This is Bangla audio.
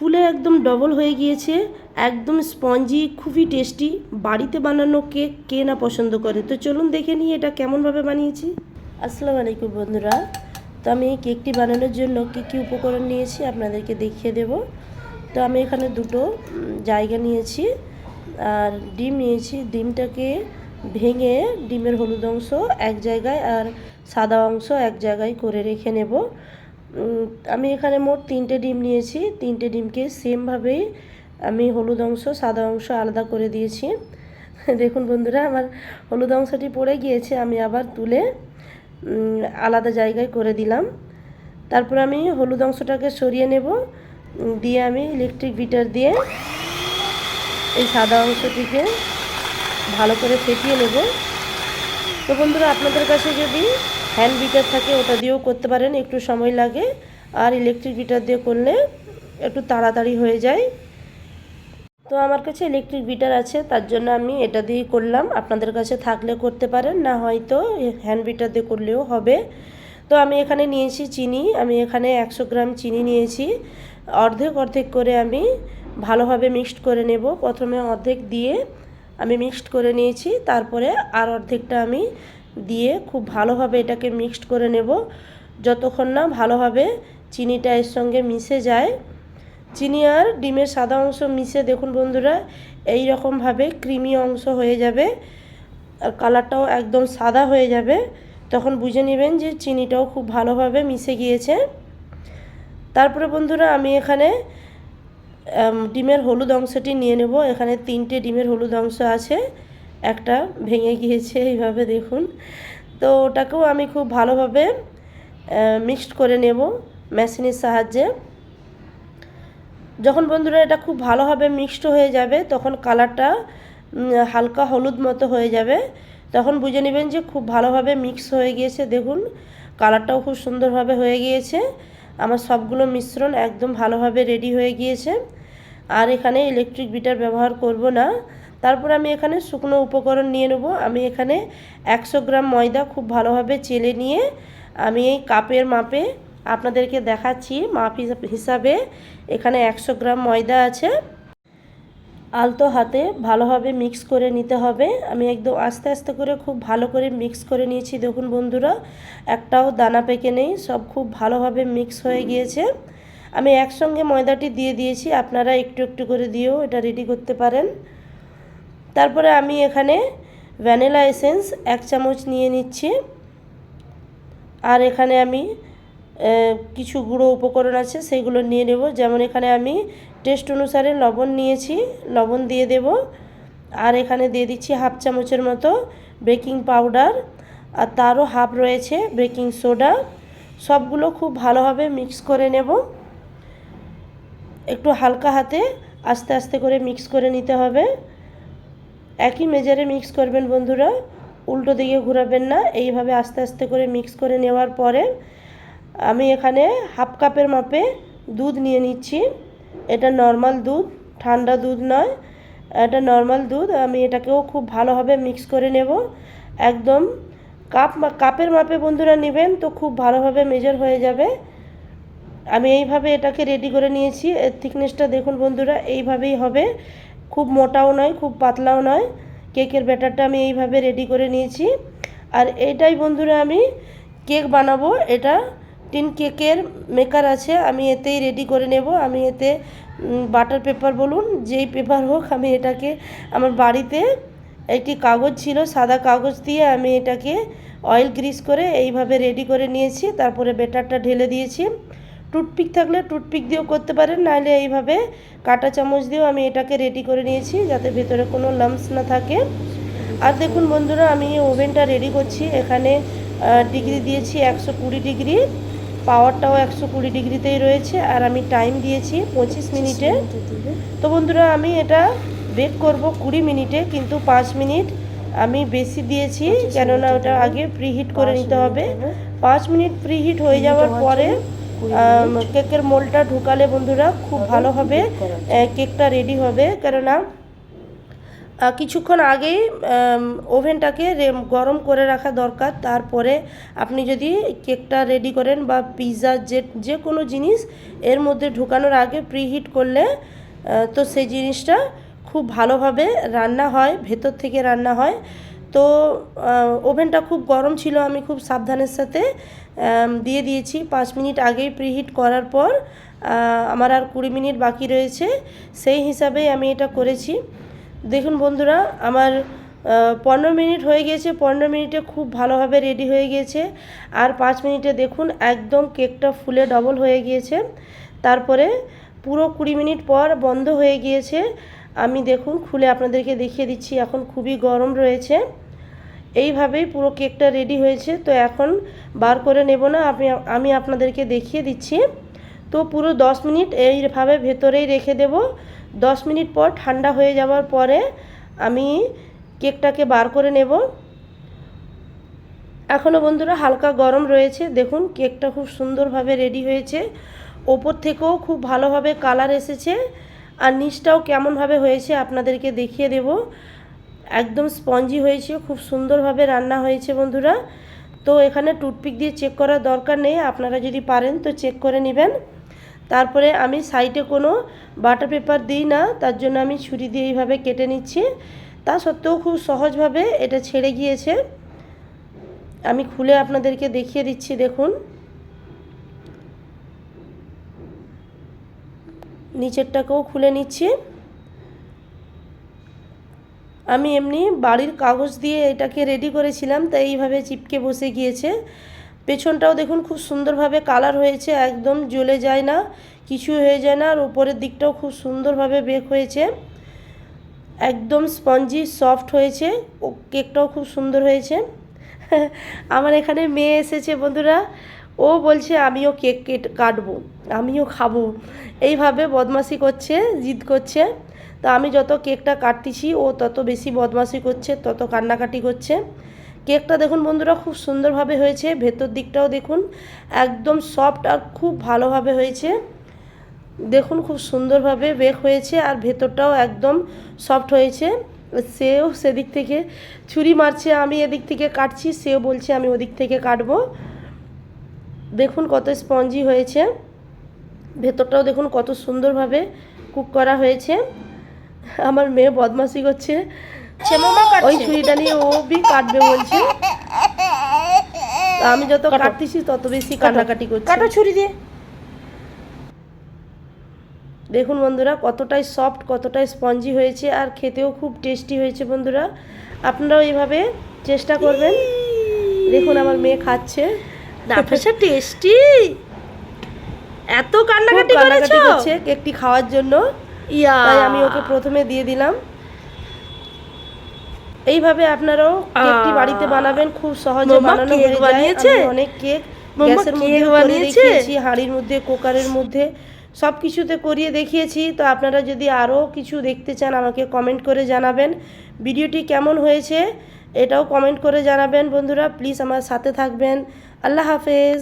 ফুলে একদম ডবল হয়ে গিয়েছে, একদম স্পঞ্জি খুবই টেস্টি বাড়িতে বানানো কেক কে না পছন্দ করে? তো চলুন দেখে নিই এটা কেমনভাবে বানিয়েছি। আসসালামু আলাইকুম বন্ধুরা। তো আমি এই কেকটি বানানোর জন্য কী কী উপকরণ নিয়েছি আপনাদেরকে দেখিয়ে দেব। তো আমি এখানে দুটো জায়গা নিয়েছি। আর ডিম নিয়েছি। ডিমটাকে ভেঙে ডিমের হলুদ অংশ এক জায়গায় আর সাদা অংশ এক জায়গায় করে রেখে নেব। আমি এখানে মোট তিনটে ডিম নিয়েছি। তিনটে ডিমকে সেমভাবেই আমি হলুদ অংশ, সাদা অংশ আলাদা করে দিয়েছি। দেখুন বন্ধুরা, আমার হলুদ অংশটি পড়ে গিয়েছে, আমি আবার তুলে আলাদা জায়গায় করে দিলাম। তারপর আমি হলুদ অংশটাকে সরিয়ে নেব। দিয়ে আমি ইলেকট্রিক বিটার দিয়ে এই সাদা অংশটিকে ভালো করে ফেটিয়ে নেব। তো বন্ধুরা, আপনাদের কাছে যদি হ্যান্ড বিটার থাকে, ওটা দিয়েও করতে পারেন, একটু সময় লাগে। আর ইলেকট্রিক বিটার দিয়ে করলে একটু তাড়াতাড়ি হয়ে যায়। তো আমার কাছে ইলেকট্রিক বিটার আছে, তার জন্য আমি এটা দিয়েই করলাম। আপনাদের কাছে থাকলে করতে পারেন, না হয়তো হ্যান্ড বিটার দিয়ে করলেও হবে। তো আমি এখানে নিয়েছি চিনি, আমি এখানে একশো গ্রাম চিনি নিয়েছি। অর্ধেক অর্ধেক করে আমি ভালোভাবে মিক্সড করে নেব। প্রথমে অর্ধেক দিয়ে আমি মিক্সড করে নিয়েছি, তারপরে আর অর্ধেকটা আমি দিয়ে খুব ভালোভাবে এটাকে মিক্সড করে নেব। যতক্ষণ না ভালোভাবে চিনিটা এর সঙ্গে মিশে যায়। চিনি আর ডিমের সাদা অংশ মিশে, দেখুন বন্ধুরা এই রকমভাবে ক্রিমি অংশ হয়ে যাবে আর কালারটাও একদম সাদা হয়ে যাবে। তখন বুঝে নেবেন যে চিনিটাও খুব ভালোভাবে মিশে গিয়েছে। তারপরে বন্ধুরা, আমি এখানে ডিমের হলুদ অংশটি নিয়ে নেব। এখানে তিনটে ডিমের হলুদ অংশ আছে। একটা ভেঙে গিয়েছে, এইভাবে দেখুন। তো ওটাকেও আমি খুব ভালোভাবে মিক্সড করে নেব মেশিনের সাহায্যে। যখন বন্ধুরা এটা খুব ভালোভাবে মিক্সড হয়ে যাবে, তখন কালারটা হালকা হলুদ মতো হয়ে যাবে। তখন বুঝে নেবেন যে খুব ভালোভাবে মিক্স হয়ে গিয়েছে, দেখুন। কালারটাও খুব সুন্দরভাবে হয়ে গিয়েছে। আমার সবগুলো মিশ্রণ একদম ভালোভাবে রেডি হয়ে গিয়েছে। আর এখানে ইলেকট্রিক বিটার ব্যবহার করব না। তারপর আমি এখানে শুকনো উপকরণ নিয়ে নেব। আমি এখানে একশো গ্রাম ময়দা খুব ভালোভাবে চেলে নিয়ে আমি এই কাপের মাপে আপনাদেরকে দেখাচ্ছি মাপ হিসাব- এখানে একশো গ্রাম ময়দা আছে। আলতো হাতে ভালোভাবে মিক্স করে নিতে হবে। আমি একদম আস্তে আস্তে করে খুব ভালো করে মিক্স করে নিয়েছি। দেখুন বন্ধুরা, একটাও দানা পেকে নেই, সব খুব ভালোভাবে মিক্স হয়ে গিয়েছে। আমি একসঙ্গে ময়দাটি দিয়ে দিয়েছি। আপনারা একটু একটু করে দিয়েও এটা রেডি করতে পারেন। তারপরে আমি এখানে ভ্যানিলা এসেন্স এক চামচ নিয়ে নিচ্ছি। আর এখানে আমি কিছু গুঁড়ো উপকরণ আছে, সেগুলো নিয়ে নেব। যেমন এখানে আমি টেস্ট অনুসারে লবণ নিয়েছি, লবণ দিয়ে দেব। আর এখানে দিয়ে দিচ্ছি হাফ চামচের মতো বেকিং পাউডার। আর তারও হাফ রয়েছে বেকিং সোডা। সবগুলো খুব ভালোভাবে মিক্স করে নেব। একটু হালকা হাতে আস্তে আস্তে করে মিক্স করে নিতে হবে। একই মেজারে মিক্স করবেন বন্ধুরা। উল্টো দিকে ঘোরাবেন না। এইভাবে আস্তে আস্তে করে মিক্স করে নেওয়ার পরে আমি এখানে হাফ কাপের মাপে দুধ নিয়ে নিচ্ছি। এটা নর্মাল দুধ, ঠান্ডা দুধ নয়। এটা নর্মাল দুধ। আমি এটাকেও খুব ভালোভাবে মিক্স করে নেব। একদম কাপ কাপের মাপে বন্ধুরা নেবেন তো খুব ভালোভাবে মেজার হয়ে যাবে। আমি এইভাবে এটাকে রেডি করে নিয়েছি। এর থিকনেসটা দেখুন বন্ধুরা, এইভাবেই হবে। খুব মোটাও নয়, খুব পাতলাও নয়। কেকের ব্যাটারটা আমি এইভাবে রেডি করে নিয়েছি। আর এটাই বন্ধুরা আমি কেক বানাবো। এটা টিন কেকের মেকার আছে, আমি এতেই রেডি করে নেব। আমি এতে বাটার পেপার বলুন, যেই পেপার হোক, আমি এটাকে, আমার বাড়িতে একটি কাগজ ছিল, সাদা কাগজ দিয়ে আমি এটাকে অয়েল গ্রিস করে এইভাবে রেডি করে নিয়েছি। তারপরে বেটারটা ঢেলে দিয়েছি। টুথপিক থাকলে টুথপিক দিয়েও করতে পারেন নাহলে এইভাবে কাঁটা চামচ দিয়েও আমি এটাকে রেডি করে নিয়েছি যাতে ভেতরে কোনো লাম্পস না থাকে। আর দেখুন বন্ধুরা আমি ওভেনটা রেডি করছি। এখানে ডিগ্রি দিয়েছি একশো কুড়ি ডিগ্রি পাওয়ারটাও একশো কুড়ি ডিগ্রিতেই রয়েছে। আর আমি টাইম দিয়েছি পঁচিশ মিনিটে। তো বন্ধুরা আমি এটা বেক করব কুড়ি মিনিটে কিন্তু পাঁচ মিনিট আমি বেশি দিয়েছি কেননা ওটা আগে প্রিহিট করে নিতে হবে। পাঁচ মিনিট প্রিহিট হয়ে যাওয়ার পরে কেকের মোলটা ঢুকালে বন্ধুরা খুব ভালো হবে। কেকটা রেডি হবে। কেননা কিছুক্ষণ আগেই ওভেনটাকে গরম করে রাখা দরকার। তারপরে আপনি যদি কেকটা রেডি করেন বা পিৎজা যে যে কোনো জিনিস, এর মধ্যে ঢুকানোর আগে প্রিহিট করলে তো সেই জিনিসটা খুব ভালোভাবে রান্না হয়, ভেতর থেকে রান্না হয়। তো ওভেনটা খুব গরম ছিল, আমি খুব সাবধানের সাথে দিয়ে দিয়েছি। পাঁচ মিনিট আগেই প্রিহিট করার পর আমার আর কুড়ি মিনিট বাকি রয়েছে, সেই হিসাবেই আমি এটা করেছি। দেখুন বন্ধুরা, আমার পনেরো মিনিট হয়ে গিয়েছে, পনেরো মিনিটে খুব ভালোভাবে রেডি হয়ে গিয়েছে। আর পাঁচ মিনিটে দেখুন, একদম কেকটা ফুলে ডবল হয়ে গিয়েছে। তারপরে পুরো কুড়ি মিনিট পর বন্ধ হয়ে গিয়েছে। আমি দেখুন, খুলে আপনাদেরকে দেখিয়ে দিচ্ছি, এখন খুবই গরম রয়েছে। এইভাবেই পুরো কেকটা রেডি হয়েছে, তো এখন বার করে নেব না, আপনি, আমি আপনাদেরকে দেখিয়ে দিচ্ছি। তো পুরো দশ মিনিট এইভাবে ভেতরেই রেখে দেব। দশ মিনিট পর ঠান্ডা হয়ে যাওয়ার পরে আমি কেকটাকে বার করে নেব। এখনও বন্ধুরা হালকা গরম রয়েছে, দেখুন কেকটা খুব সুন্দরভাবে রেডি হয়েছে। ওপর থেকেও খুব ভালোভাবে কালার এসেছে। আর নিচটাও কেমনভাবে হয়েছে আপনাদেরকে দেখিয়ে দেব। একদম স্পঞ্জি হয়েছে, খুব সুন্দরভাবে রান্না হয়েছে বন্ধুরা। তো এখানে টুথপিক দিয়ে চেক করার দরকার নেই, আপনারা যদি পারেন তো চেক করে নেবেন। তারপরে আমি সাইডে কোনো বাটার পেপার দিই না, তার জন্য আমি ছুরি দিয়ে এইভাবে কেটে নিচ্ছি। তা সত্ত্বেও খুব সহজভাবে এটা ছেড়ে গিয়েছে। আমি খুলে আপনাদেরকে দেখিয়ে দিচ্ছি, দেখুন। নিচেরটাকেও খুলে নিচ্ছি। আমি এমনি বাড়ির কাগজ দিয়ে এটাকে রেডি করেছিলাম, তাই এইভাবে চিপকে বসে গিয়েছে। পেছনটাও দেখুন খুব সুন্দরভাবে কালার হয়েছে, একদম জ্বলে যায় না, কিছু হয়ে যায় না, আর উপরের দিকটাও খুব সুন্দরভাবে বেক হয়েছে। একদম স্পঞ্জি সফট হয়েছে, ও কেকটাও খুব সুন্দর হয়েছে। আমার এখানে মেয়ে এসেছে বন্ধুরা। ও বলছে, আমিও কেক কেট, কাটবো, আমিও খাব। এইভাবে বদমাশি করছে, জিদ করছে। তো আমি যত কেকটা কাটতেছি, ও তত বেশি বদমাশি করছে, তত কান্নাকাটি করছে। কেকটা দেখুন বন্ধুরা, খুব সুন্দরভাবে হয়েছে। ভেতর দিকটাও দেখুন, একদম সফট আর খুব ভালোভাবে হয়েছে। দেখুন খুব সুন্দরভাবে বেক হয়েছে আর ভেতরটাও একদম সফট হয়েছে। সেও সেদিক থেকে ছুরি মারছে, আমি এদিক থেকে কাটছি। সেও বলছে, আমি ওদিক থেকে কাটবো। দেখুন কত স্পঞ্জি হয়েছে। ভেতরটাও দেখুন কত সুন্দরভাবে কুক করা হয়েছে। আমার মেয়ে বদমাশি করছে। ওই ছুরিটা নিয়ে ও বি কাটবে বলছে। আমি যত কাটতেছি তত বেশি কান্নাকাটি করছে। কাটো ছুরি দিয়ে। দেখুন বন্ধুরা কতটাই সফট কতটাই স্পঞ্জি হয়েছে আর খেতেও খুব টেস্টি হয়েছে বন্ধুরা। আপনারাও এইভাবে চেষ্টা করবেন। দেখুন আমার মেয়ে খাচ্ছে। নাফাসা টেস্টি এত কান্নাকাটি কান্নাকাটি করেছ? কেকটি খাওয়ার জন্য। ইয়া। তাই আমি ওকে প্রথমে দিয়ে দিলাম। এইভাবে আপনারাও কেকটি বাড়িতে বানাবেন খুব সহজে বানানো হয়ে বানিয়েছে? অনেক কেক গ্যাসের মধ্যে বানিয়েছে? হাঁড়ির মধ্যে কুকারের মধ্যে সব কিছুতে করিয়ে দেখিয়েছি। তো আপনারা যদি আরও কিছু দেখতে চান আমাকে কমেন্ট করে জানাবেন। ভিডিওটি কেমন হয়েছে এটাও কমেন্ট করে জানাবেন। বন্ধুরা প্লিজ আমার সাথে থাকবেন। আল্লাহ হাফেজ